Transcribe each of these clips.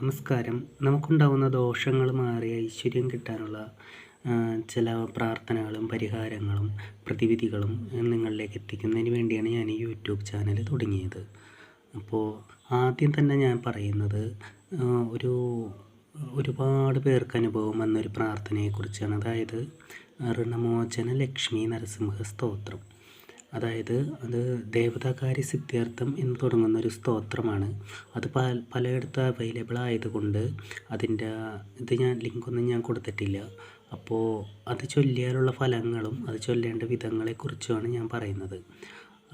നമസ്കാരം. നമുക്കുണ്ടാവുന്ന ദോഷങ്ങൾ മാറി ഐശ്വര്യം കിട്ടാനുള്ള ചില പ്രാർത്ഥനകളും പരിഹാരങ്ങളും പ്രതിവിധികളും നിങ്ങളിലേക്ക് എത്തിക്കുന്നതിന് വേണ്ടിയാണ് ഞാൻ ഈ യൂട്യൂബ് ചാനൽ തുടങ്ങിയത്. അപ്പോൾ ആദ്യം തന്നെ ഞാൻ പറയുന്നത് ഒരു ഒരുപാട് പേർക്ക് അനുഭവം വന്നൊരു പ്രാർത്ഥനയെക്കുറിച്ചാണ്. അതായത് ഋണമോചന ലക്ഷ്മി നരസിംഹ സ്തോത്രം. അതായത് അത് ദേവതാകാരി സിദ്ധ്യാർത്ഥം എന്ന് തുടങ്ങുന്ന ഒരു സ്തോത്രമാണ്. അത് പല പലയിടത്തും അവൈലബിൾ ആയതുകൊണ്ട് അതിന്റെ ഇത് ഞാൻ ലിങ്കൊന്നും ഞാൻ കൊടുത്തിട്ടില്ല. അപ്പോൾ അത് ചൊല്ലിയാലുള്ള ഫലങ്ങളും അത് ചൊല്ലേണ്ട വിധങ്ങളെക്കുറിച്ചുമാണ് ഞാൻ പറയുന്നത്.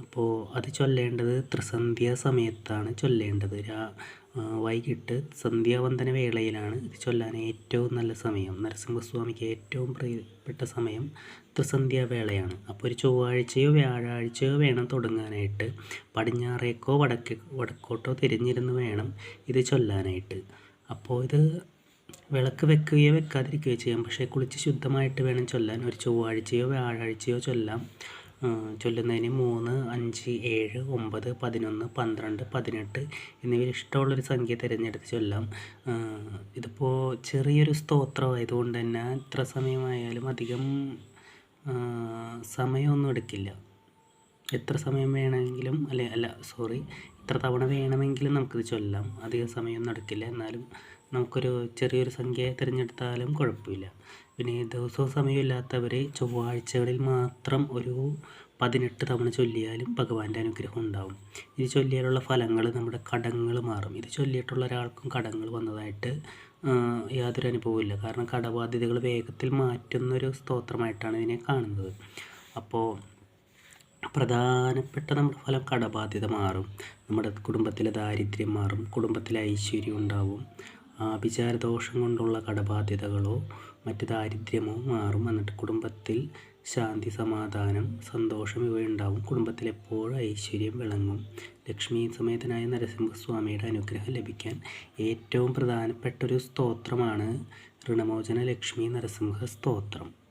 അപ്പോൾ അത് ചൊല്ലേണ്ടത് ത്രിസന്ധ്യ സമയത്താണ് ചൊല്ലേണ്ടത്. രാ വൈകിട്ട് സന്ധ്യാവന്തന വേളയിലാണ് ഇത് ചൊല്ലാൻ ഏറ്റവും നല്ല സമയം. നരസിംഹസ്വാമിക്ക് ഏറ്റവും പ്രിയപ്പെട്ട സമയം ത്രിസന്ധ്യ വേളയാണ്. അപ്പോൾ ഒരു ചൊവ്വാഴ്ചയോ വ്യാഴാഴ്ചയോ വേണം തുടങ്ങാനായിട്ട്. പടിഞ്ഞാറേക്കോ വടക്കേ വടക്കോട്ടോ തിരിഞ്ഞിരുന്ന് വേണം ഇത് ചൊല്ലാനായിട്ട്. അപ്പോൾ ഇത് വിളക്ക് വെക്കുകയോ വെക്കാതിരിക്കുകയോ ചെയ്യാം. പക്ഷേ കുളിച്ച് ശുദ്ധമായിട്ട് വേണം ചൊല്ലാൻ. ഒരു ചൊവ്വാഴ്ചയോ വ്യാഴാഴ്ചയോ ചൊല്ലാം. ചൊല്ലുന്നതിന് മൂന്ന് അഞ്ച് ഏഴ് ഒമ്പത് പതിനൊന്ന് പന്ത്രണ്ട് പതിനെട്ട് എന്നിവയിൽ ഇഷ്ടമുള്ളൊരു സംഖ്യ തിരഞ്ഞെടുത്ത് ചൊല്ലാം. ഇതിപ്പോൾ ചെറിയൊരു സ്തോത്രമായതുകൊണ്ട് തന്നെ എത്ര സമയമായാലും അധികം സമയമൊന്നും എടുക്കില്ല. എത്ര സമയം വേണമെങ്കിലും അല്ലെ അല്ല സോറി എത്ര തവണ വേണമെങ്കിലും നമുക്കിത് ചൊല്ലാം. അധിക സമയം നടക്കില്ല എന്നാലും നമുക്കൊരു ചെറിയൊരു സംഖ്യ തിരഞ്ഞെടുത്താലും കുഴപ്പമില്ല. പിന്നെ ദിവസവും സമയമില്ലാത്തവർ ചൊവ്വാഴ്ചകളിൽ മാത്രം ഒരു പതിനെട്ട് തവണ ചൊല്ലിയാലും ഭഗവാന്റെ അനുഗ്രഹം ഉണ്ടാവും. ഇത് ചൊല്ലിയാലുള്ള ഫലങ്ങൾ നമ്മുടെ കടങ്ങൾ മാറും. ഇത് ചൊല്ലിയിട്ടുള്ള ഒരാൾക്കും കടങ്ങൾ വന്നതായിട്ട് യാതൊരു അനുഭവമില്ല കാരണം കടബാധ്യതകൾ വേഗത്തിൽ മാറ്റുന്നൊരു സ്തോത്രമായിട്ടാണ് ഇതിനെ കാണുന്നത്. അപ്പോൾ പ്രധാനപ്പെട്ട നമ്മുടെ ഫലം കടബാധ്യത മാറും. നമ്മുടെ കുടുംബത്തിലെ ദാരിദ്ര്യം മാറും. കുടുംബത്തിലെ ഐശ്വര്യം ഉണ്ടാവും. വിചാരദോഷം കൊണ്ടുള്ള കടബാധ്യതകളോ മറ്റ് ദാരിദ്ര്യമോ മാറും. എന്നിട്ട് കുടുംബത്തിൽ ശാന്തി സമാധാനം സന്തോഷം ഇവയുണ്ടാവും. കുടുംബത്തിൽ എപ്പോഴും ഐശ്വര്യം വിളങ്ങും. ലക്ഷ്മി സമേതനായ നരസിംഹസ്വാമിയുടെ അനുഗ്രഹം ലഭിക്കാൻ ഏറ്റവും പ്രധാനപ്പെട്ട ഒരു സ്തോത്രമാണ് ഋണമോചന ലക്ഷ്മി നരസിംഹ സ്തോത്രം